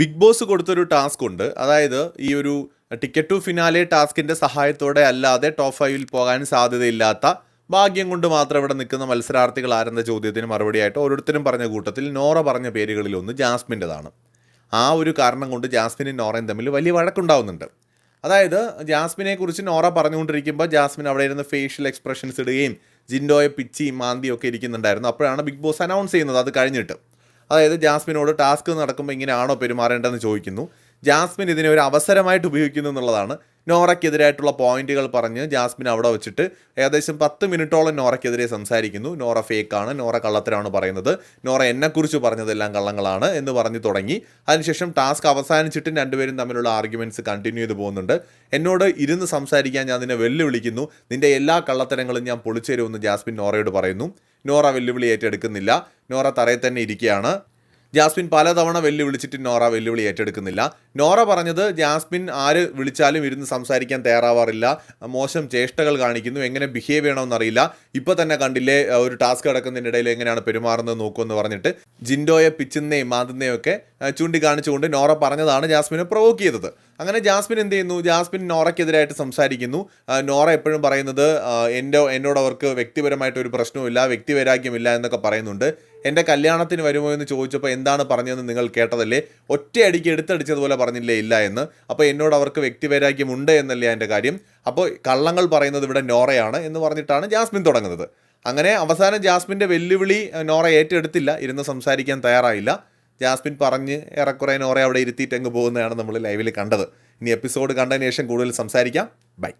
Big boss കൊടുത്തൊരു task ഉണ്ട്. അതായത് ഈ ഒരു ടിക്കറ്റ് ടു ഫിനാലെ ടാസ്കിന്റെ സഹായത്തോടെ അല്ലാതെ ടോപ്പ് ഫൈവിൽ പോകാൻ സാധ്യതയില്ലാത്ത ഭാഗ്യം കൊണ്ട് മാത്രം ഇവിടെ നിൽക്കുന്ന മത്സരാർത്ഥികൾ ആരെന്ന ചോദ്യത്തിന് മറുപടിയായിട്ട് ഓരോരുത്തരും പറഞ്ഞ കൂട്ടത്തിൽ നോറ പറഞ്ഞ പേരുകളിലൊന്ന് ജാസ്മിന്റെതാണ്. ആ ഒരു കാരണം കൊണ്ട് ജാസ്മിനും നോറയും തമ്മിൽ വലിയ വഴക്കുണ്ടാവുന്നുണ്ട്. അതായത് ജാസ്മിനെ കുറിച്ച് നോറ പറഞ്ഞുകൊണ്ടിരിക്കുമ്പോൾ ജാസ്മിൻ അവിടെ ഇരുന്ന് ഫേഷ്യൽ എക്സ്പ്രഷൻസ് ഇടുകയും ജിൻഡോയെ പിച്ചി മാന്തിയൊക്കെ ഇരിക്കുന്നുണ്ടായിരുന്നു. അപ്പോഴാണ് ബിഗ് ബോസ് അനൗൺസ് ചെയ്യുന്നത്. അത് കഴിഞ്ഞിട്ട്. അതായത് ജാസ്മിനോട് ടാസ്ക് നടക്കുമ്പോൾ ഇങ്ങനെയാണോ പെരുമാറേണ്ടതെന്ന് ചോദിക്കുന്നു. ജാസ്മിൻ ഇതിനെ ഒരു അവസരമായിട്ട് ഉപയോഗിക്കുന്നു എന്നുള്ളതാണ്. നോറയ്ക്കെതിരായിട്ടുള്ള പോയിന്റുകൾ പറഞ്ഞ് ജാസ്മിൻ അവിടെ വെച്ചിട്ട് ഏകദേശം പത്ത് മിനിറ്റോളം നോറയ്ക്കെതിരെ സംസാരിക്കുന്നു. നോറ ഫേക്കാണ് നോറ കള്ളത്തരാണ് പറയുന്നത്. നോറ എന്നെക്കുറിച്ച് പറഞ്ഞതെല്ലാം കള്ളങ്ങളാണ് എന്ന് പറഞ്ഞു തുടങ്ങി. അതിനുശേഷം ടാസ്ക് അവസാനിച്ചിട്ടും രണ്ടുപേരും തമ്മിലുള്ള ആർഗ്യുമെന്റ്സ് കണ്ടിന്യൂ ചെയ്ത് പോകുന്നുണ്ട്. എന്നോട് ഇരുന്ന് സംസാരിക്കാൻ ഞാൻ നിന്നെ വെല്ലുവിളിക്കുന്നു. നിന്റെ എല്ലാ കള്ളത്തരങ്ങളും ഞാൻ പൊളിച്ചേരുമെന്ന് ജാസ്മിൻ നോറയോട് പറയുന്നു. നോറ വെല്ലുവിളി ഏറ്റെടുക്കുന്നില്ല. നോറ തറയിൽ തന്നെ ഇരിക്കുകയാണ്. ജാസ്മിൻ പലതവണ വെല്ലുവിളിച്ചിട്ട് നോറ വെല്ലുവിളി ഏറ്റെടുക്കുന്നില്ല. നോറ പറഞ്ഞത് ജാസ്മിൻ ആര് വിളിച്ചാലും ഇരുന്ന് സംസാരിക്കാൻ തയ്യാറാവാറില്ല. മോശം ചേഷ്ടകൾ കാണിക്കുന്നു. എങ്ങനെ ബിഹേവ് ചെയ്യണമെന്നറിയില്ല ഇപ്പോൾ തന്നെ കണ്ടില്ലേ ഒരു ടാസ്ക് കിടക്കുന്നതിനിടയിൽ എങ്ങനെയാണ് പെരുമാറുന്നത് നോക്കുമെന്ന് പറഞ്ഞിട്ട് ജിൻഡോയെ പിച്ചുന്നേയും മാതുന്നേയും ഒക്കെ ചൂണ്ടിക്കാണിച്ചുകൊണ്ട് നോറ പറഞ്ഞതാണ് ജാസ്മിനെ പ്രൊവോക്ക് ചെയ്തത്. അങ്ങനെ ജാസ്മിൻ എന്ത് ചെയ്യുന്നു? ജാസ്മിൻ നോറയ്ക്കെതിരായിട്ട് സംസാരിക്കുന്നു. നോറ എപ്പോഴും പറയുന്നത് എന്റെ എന്നോട് അവർക്ക് വ്യക്തിപരമായിട്ട് ഒരു പ്രശ്നവുമില്ല വ്യക്തിവൈരാഗ്യമില്ല എന്നൊക്കെ പറയുന്നുണ്ട്. എന്റെ കല്യാണത്തിന് വരുമോ എന്ന് ചോദിച്ചപ്പോൾ എന്താണ് പറഞ്ഞതെന്ന് നിങ്ങൾ കേട്ടതല്ലേ? ഒറ്റയടിക്ക് എടുത്തടിച്ചതുപോലെ പറഞ്ഞില്ലേ ഇല്ല എന്ന്. അപ്പോൾ എന്നോട് അവർക്ക് വ്യക്തിവൈരാഗ്യമുണ്ട് എന്നല്ലേ എന്റെ കാര്യം. അപ്പോൾ കള്ളങ്ങൾ പറയുന്നത് ഇവിടെ നോറയാണ് എന്ന് പറഞ്ഞിട്ടാണ് ജാസ്മിൻ തുടങ്ങുന്നത്. അങ്ങനെ അവസാനം ജാസ്മിന്റെ വെല്ലുവിളി നോറ ഏറ്റെടുത്തില്ല. ഇരുന്ന് സംസാരിക്കാൻ തയ്യാറായില്ല. ജാസ്മിൻ പറഞ്ഞ് ഏറെക്കുറെ നോറ അവിടെ ഇരുത്തിയിട്ട് അങ്ങ് പോകുന്നതാണ് നമ്മൾ ലൈവിൽ കണ്ടത്. ഇനി എപ്പിസോഡ് കണ്ടതിന് ശേഷം കൂടുതൽ സംസാരിക്കാം. ബൈ